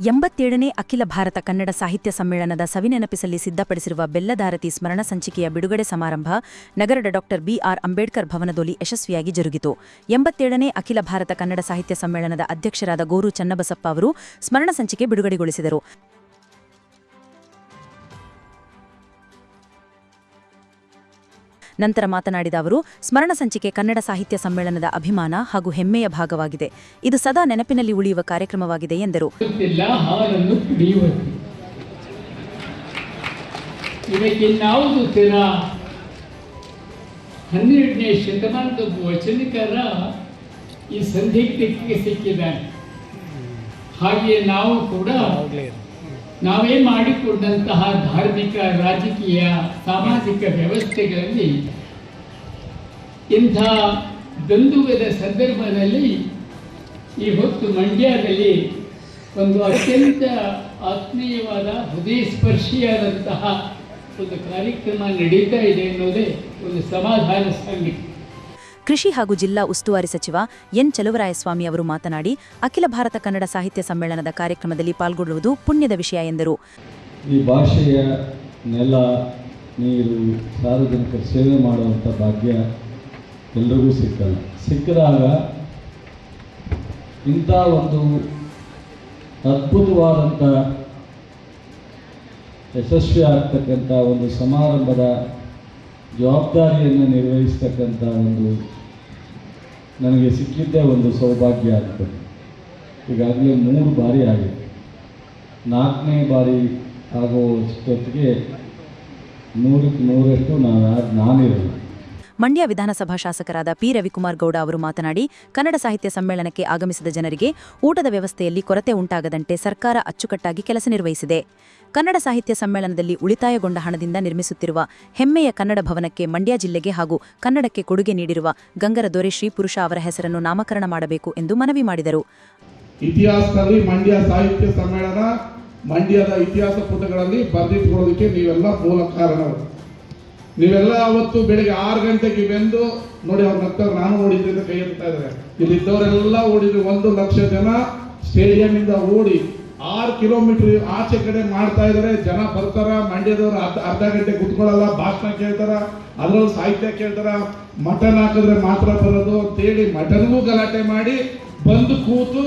ಎಂಬತ್ತೇಳನೇ ಅಖಿಲ ಭಾರತ ಕನ್ನಡ ಸಾಹಿತ್ಯ ಸಮ್ಮೇಳನದ ಸವಿನೆನಪಿಸಲ್ಲಿ ಸಿದ್ಧಪಡಿಸಿರುವ ಬೆಲ್ಲದಾರತಿ ಸ್ಮರಣ ಸಂಚಿಕೆಯ ಬಿಡುಗಡೆ ಸಮಾರಂಭ ನಗರದ ಡಾಕ್ಟರ್ ಬಿಆರ್ ಅಂಬೇಡ್ಕರ್ ಭವನದಲ್ಲಿ ಯಶಸ್ವಿಯಾಗಿ ಜರುಗಿತು. ಎಂಬತ್ತೇಳನೇ ಅಖಿಲ ಭಾರತ ಕನ್ನಡ ಸಾಹಿತ್ಯ ಸಮ್ಮೇಳನದ ಅಧ್ಯಕ್ಷರಾದ ಗೋರು ಚನ್ನಬಸಪ್ಪ ಅವರು ಸ್ಮರಣ ಸಂಚಿಕೆ ಬಿಡುಗಡೆಗೊಳಿಸಿದರು. ನಂತರ ಮಾತನಾಡಿದ ಅವರು, ಸ್ಮರಣ ಸಂಚಿಕೆ ಕನ್ನಡ ಸಾಹಿತ್ಯ ಸಮ್ಮೇಳನದ ಅಭಿಮಾನ ಹಾಗೂ ಹೆಮ್ಮೆಯ ಭಾಗವಾಗಿದೆ. ಇದು ಸದಾ ನೆನಪಿನಲ್ಲಿ ಉಳಿಯುವ ಕಾರ್ಯಕ್ರಮವಾಗಿದೆ ಎಂದರು. ಹನ್ನೆರಡನೇ ಶತಮಾನದ ವಚನಕಾರ ಈ ಸಂದಿಗ್ಧಕ್ಕೆ ಸಿಕ್ಕಿದ್ದಾನೆ. ಹಾಗೆಯೇ ನಾವು ಕೂಡ ನಾವೇ ಮಾಡಿಕೊಂಡಂತಹ ಧಾರ್ಮಿಕ, ರಾಜಕೀಯ, ಸಾಮಾಜಿಕ ವ್ಯವಸ್ಥೆಗಳಲ್ಲಿ ಇಂಥ ದಂದುಗದ ಸಂದರ್ಭದಲ್ಲಿ ಈ ಹೊತ್ತು ಮಂಡ್ಯದಲ್ಲಿ ಒಂದು ಅತ್ಯಂತ ಆತ್ಮೀಯವಾದ ಹೃದಯ ಸ್ಪರ್ಶಿಯಾದಂತಹ ಒಂದು ಕಾರ್ಯಕ್ರಮ ನಡೀತಾ ಇದೆ ಅನ್ನೋದೇ ಒಂದು ಸಮಾಧಾನ ಸಂಗತಿ. ಕೃಷಿ ಹಾಗೂ ಜಿಲ್ಲಾ ಉಸ್ತುವಾರಿ ಸಚಿವ ಎನ್ ಚಲುವರಾಯಸ್ವಾಮಿ ಅವರು ಮಾತನಾಡಿ, ಅಖಿಲ ಭಾರತ ಕನ್ನಡ ಸಾಹಿತ್ಯ ಸಮ್ಮೇಳನದ ಕಾರ್ಯಕ್ರಮದಲ್ಲಿ ಪಾಲ್ಗೊಳ್ಳುವುದು ಪುಣ್ಯದ ವಿಷಯ ಎಂದರು. ಈ ಭಾಷೆಯ ನೆಲ, ನೀರು, ಸಾರ್ವಜನಿಕ ಸೇವೆ ಮಾಡುವಂಥ ಭಾಗ್ಯ ಎಲ್ರಿಗೂ ಸಿಕ್ಕಲ್ಲ ಸಿಕ್ಕಿದಾಗ ಇಂಥ ಒಂದು ಅದ್ಭುತವಾದಂಥ ಯಶಸ್ವಿ ಆಗ್ತಕ್ಕಂಥ ಒಂದು ಸಮಾರಂಭದ ಜವಾಬ್ದಾರಿಯನ್ನು ನಿರ್ವಹಿಸ್ತಕ್ಕಂಥ ಒಂದು ನನಗೆ ಸಿಕ್ಕಿದ್ದೇ ಒಂದು ಸೌಭಾಗ್ಯ ಆಗ್ತದೆ ಈಗಾಗಲೇ ಮೂರು ಬಾರಿ ಆಗಿದೆ. ನಾಲ್ಕನೇ ಬಾರಿ ಆಗೋಷ್ಟೊತ್ತಿಗೆ ನೂರಕ್ಕೆ ನೂರಷ್ಟು ನಾನು ನಾನಿರಲ್ಲ ಮಂಡ್ಯ ವಿಧಾನಸಭಾ ಶಾಸಕರಾದ ಪಿ. ರವಿಕುಮಾರ್ ಗೌಡ ಅವರು ಮಾತನಾಡಿ, ಕನ್ನಡ ಸಾಹಿತ್ಯ ಸಮ್ಮೇಳನಕ್ಕೆ ಆಗಮಿಸಿದ ಜನರಿಗೆ ಊಟದ ವ್ಯವಸ್ಥೆಯಲ್ಲಿ ಕೊರತೆ ಉಂಟಾಗದಂತೆ ಸರ್ಕಾರ ಅಚ್ಚುಕಟ್ಟಾಗಿ ಕೆಲಸ ನಿರ್ವಹಿಸಿದೆ. ಕನ್ನಡ ಸಾಹಿತ್ಯ ಸಮ್ಮೇಳನದಲ್ಲಿ ಉಳಿತಾಯಗೊಂಡ ಹಣದಿಂದ ನಿರ್ಮಿಸುತ್ತಿರುವ ಹೆಮ್ಮೆಯ ಕನ್ನಡ ಭವನಕ್ಕೆ ಮಂಡ್ಯ ಜಿಲ್ಲೆಗೆ ಹಾಗೂ ಕನ್ನಡಕ್ಕೆ ಕೊಡುಗೆ ನೀಡಿರುವ ಗಂಗರ ದೊರೆ ಶ್ರೀ ಪುರುಷ ಅವರ ಹೆಸರನ್ನು ನಾಮಕರಣ ಮಾಡಬೇಕು ಎಂದು ಮನವಿ ಮಾಡಿದರು. ಇತಿಹಾಸದಲ್ಲಿ ಮಂಡ್ಯ ಸಾಹಿತ್ಯ ಸಮ್ಮೇಳನ ಮಂಡ್ಯದ ಇತಿಹಾಸ ಪುಟಗಳಲ್ಲಿ ಬರೆದಿಟ್ಕೊಳ್ಳೋದಕ್ಕೆ ನೀವೆಲ್ಲ ಮೂಲ ಕಾರಣರು. ನೀವೆಲ್ಲ ಅವತ್ತು ಬೆಳಿಗ್ಗೆ ಆರು ಗಂಟೆಗೆ ಬೆಂದು ನೋಡಿ ಅವ್ರ ನಗ್ತಾರೆ ನಾನು ಓಡಿದ್ದೆ ಅಂತ ಕೈ ಎತ್ತಾ ಇದ್ದಾರೆ. ಇಲ್ಲಿದ್ದವರೆಲ್ಲ ಓಡಿದ್ರು ಒಂದು ಲಕ್ಷ ಜನ ಸ್ಟೇಡಿಯಂ ಇಂದ ಓಡಿ ಆರು ಕಿಲೋಮೀಟರ್ ಆಚೆ ಕಡೆ ಮಾಡ್ತಾ ಇದ್ದಾರೆ. ಜನ ಬರ್ತಾರ, ಮಂಡ್ಯದವರು ಅರ್ಧ ಅರ್ಧ ಗಂಟೆ ಕುತ್ಕೊಳ್ಳಲ್ಲ, ಭಾಷಣ ಕೇಳ್ತಾರ, ಅದರಲ್ಲೂ ಸಾಹಿತ್ಯ ಕೇಳ್ತಾರ. ಮಟನ್ ಹಾಕಿದ್ರೆ ಮಾತ್ರ ಬರೋದು ಅಂತೇಳಿ ಮಟನ್ಗೂ ಗಲಾಟೆ ಮಾಡಿ ಬಂದು ಕೂತು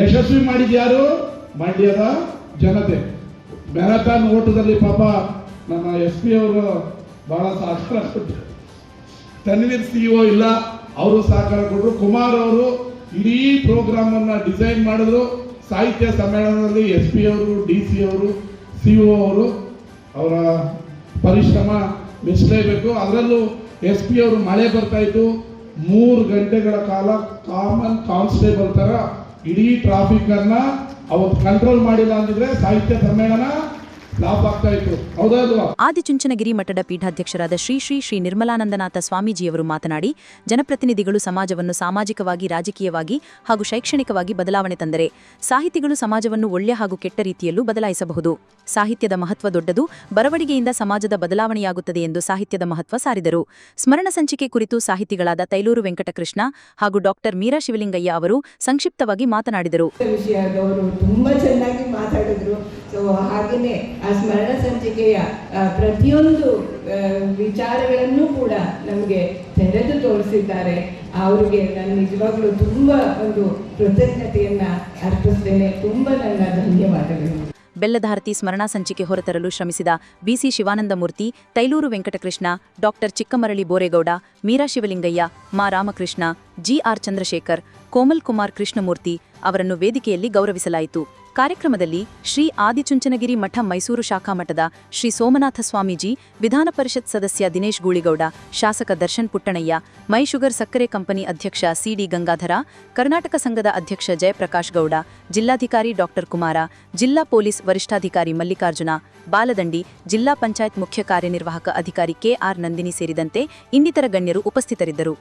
ಯಶಸ್ವಿ ಮಾಡಿದ್ಯಾರು ಮಂಡ್ಯದ ಜನತೆ. ಮ್ಯಾರಥಾನ್ ಓಟದಲ್ಲಿ ಪಾಪ ನಮ್ಮ ಎಸ್ ಪಿ ಅವರು ಬಹಳ ಸಹಕಾರ ಕೊಟ್ಟರು ತನ್ವೀರ್ ಒ ಇಲ್ಲ, ಅವರು ಸಹಕಾರ ಕೊಟ್ಟರು ಕುಮಾರ್ ಅವರು ಇಡೀ ಪ್ರೋಗ್ರಾಮ್ ಅನ್ನ ಡಿಸೈನ್ ಮಾಡಿದ್ರು. ಸಾಹಿತ್ಯ ಸಮ್ಮೇಳನದಲ್ಲಿ ಎಸ್ ಪಿ ಅವರು ಡಿ ಸಿ ಅವರು ಸಿ ಒ ಅವರು ಅವರ ಪರಿಶ್ರಮ ಮೆಚ್ಚಲೇಬೇಕು. ಅದರಲ್ಲೂ ಎಸ್ ಪಿ ಅವರು ಮಳೆ ಬರ್ತಾ ಇತ್ತು. ಮೂರು ಗಂಟೆಗಳ ಕಾಲ ಕಾಮನ್ ಕಾನ್ಸ್ಟೇಬಲ್ ತರ ಇಡೀ ಟ್ರಾಫಿಕ್ ಅನ್ನ ಅವತ್ತು ಕಂಟ್ರೋಲ್ ಮಾಡಿಲ್ಲ ಅಂದಿದ್ರೆ ಸಾಹಿತ್ಯ ಸಮ್ಮೇಳನ ಫ್ಲಾಪ್ ಆಗ್ತಾ ಇತ್ತು. ಹೌದಾ ಅಲ್ವಾ ಆದಿಚುಂಚನಗಿರಿ ಮಠದ ಪೀಠಾಧ್ಯಕ್ಷರಾದ ಶ್ರೀ ಶ್ರೀ ಶ್ರೀ ನಿರ್ಮಲಾನಂದನಾಥ ಸ್ವಾಮೀಜಿಯವರು ಮಾತನಾಡಿ ಜನಪ್ರತಿನಿಧಿಗಳು ಸಮಾಜವನ್ನು ಸಾಮಾಜಿಕವಾಗಿ ರಾಜಕೀಯವಾಗಿ ಹಾಗೂ ಶೈಕ್ಷಣಿಕವಾಗಿ ಬದಲಾವಣೆ ತಂದರೆ ಸಾಹಿತಿಗಳು ಸಮಾಜವನ್ನು ಒಳ್ಳೆಯ ಹಾಗೂ ಕೆಟ್ಟ ರೀತಿಯಲ್ಲೂ ಬದಲಾಯಿಸಬಹುದು. ಸಾಹಿತ್ಯದ ಮಹತ್ವ ದೊಡ್ಡದು ಬರವಣಿಗೆಯಿಂದ ಸಮಾಜದ ಬದಲಾವಣೆಯಾಗುತ್ತದೆ ಎಂದು ಸಾಹಿತ್ಯದ ಮಹತ್ವ ಸಾರಿದರು. ಸ್ಮರಣ ಸಂಚಿಕೆ ಕುರಿತು ಸಾಹಿತಿಗಳಾದ ತೈಲೂರು ವೆಂಕಟಕೃಷ್ಣ ಹಾಗೂ ಡಾಕ್ಟರ್ ಮೀರಾ ಶಿವಲಿಂಗಯ್ಯ ಅವರು ಸಂಕ್ಷಿಪ್ತವಾಗಿ ಮಾತನಾಡಿದರು. ಹಾಗೆಯೇ ಆ ಸ್ಮರಣ ಸಂಚಿಕೆಯ ಪ್ರತಿಯೊಂದು ವಿಚಾರಗಳನ್ನು ಕೂಡ ನಮಗೆ ತೆರೆದು ತೋರಿಸಿದ್ದಾರೆ. ಅವರಿಗೆ ನಾನು ನಿಜವಾಗ್ಲೂ ತುಂಬ ಒಂದು ಕೃತಜ್ಞತೆಯನ್ನ ಅರ್ಪಿಸ್ತೇನೆ. ತುಂಬ ನನ್ನ ಧನ್ಯವಾದಗಳು. ಬೆಲ್ಲಧಾರತಿ ಸ್ಮರಣಾ ಸಂಚಿಕೆ ಹೊರತರಲು ಶ್ರಮಿಸಿದ B C Shivanandamurthy, Thailur Venkatakrishna, doctor Chikkamarali Boregowda, Meera Shivalingaiah, ಮಾ. ರಾಮಕೃಷ್ಣ, ಜಿಆರ್ ಚಂದ್ರಶೇಖರ್, ಕೋಮಲ್ ಕುಮಾರ್ ಕೃಷ್ಣಮೂರ್ತಿ ಅವರನ್ನು ವೇದಿಕೆಯಲ್ಲಿ ಗೌರವಿಸಲಾಯಿತು. ಕಾರ್ಯಕ್ರಮದಲ್ಲಿ ಶ್ರೀ ಆದಿಚುಂಚನಗಿರಿ ಮಠ ಮೈಸೂರು ಶಾಖಾ ಮಠದ ಶ್ರೀ ಸೋಮನಾಥ ಸ್ವಾಮೀಜಿ, ವಿಧಾನ ಪರಿಷತ್ ಸದಸ್ಯ ದಿನೇಶ್ ಗೂಳಿಗೌಡ, ಶಾಸಕ ದರ್ಶನ್ ಪುಟ್ಟಣಯ್ಯ, ಮೈ ಶುಗರ್ ಸಕ್ಕರೆ ಕಂಪನಿ ಅಧ್ಯಕ್ಷ ಸಿಡಿ ಗಂಗಾಧರ, ಕರ್ನಾಟಕ ಸಂಘದ ಅಧ್ಯಕ್ಷ ಜಯಪ್ರಕಾಶ್ ಗೌಡ, ಜಿಲ್ಲಾಧಿಕಾರಿ ಡಾಕ್ಟರ್ ಕುಮಾರ, ಜಿಲ್ಲಾ ಪೊಲೀಸ್ ವರಿಷ್ಠಾಧಿಕಾರಿ ಮಲ್ಲಿಕಾರ್ಜುನ, ಬಾಲದಂಡಿ ಜಿಲ್ಲಾ ಪಂಚಾಯತ್ ಮುಖ್ಯ ಕಾರ್ಯನಿರ್ವಾಹಕ ಅಧಿಕಾರಿ ಕೆಆರ್ ನಂದಿನಿ ಸೇರಿದಂತೆ ಇನ್ನಿತರ ಗಣ್ಯರು ಉಪಸ್ಥಿತರಿದ್ದರು.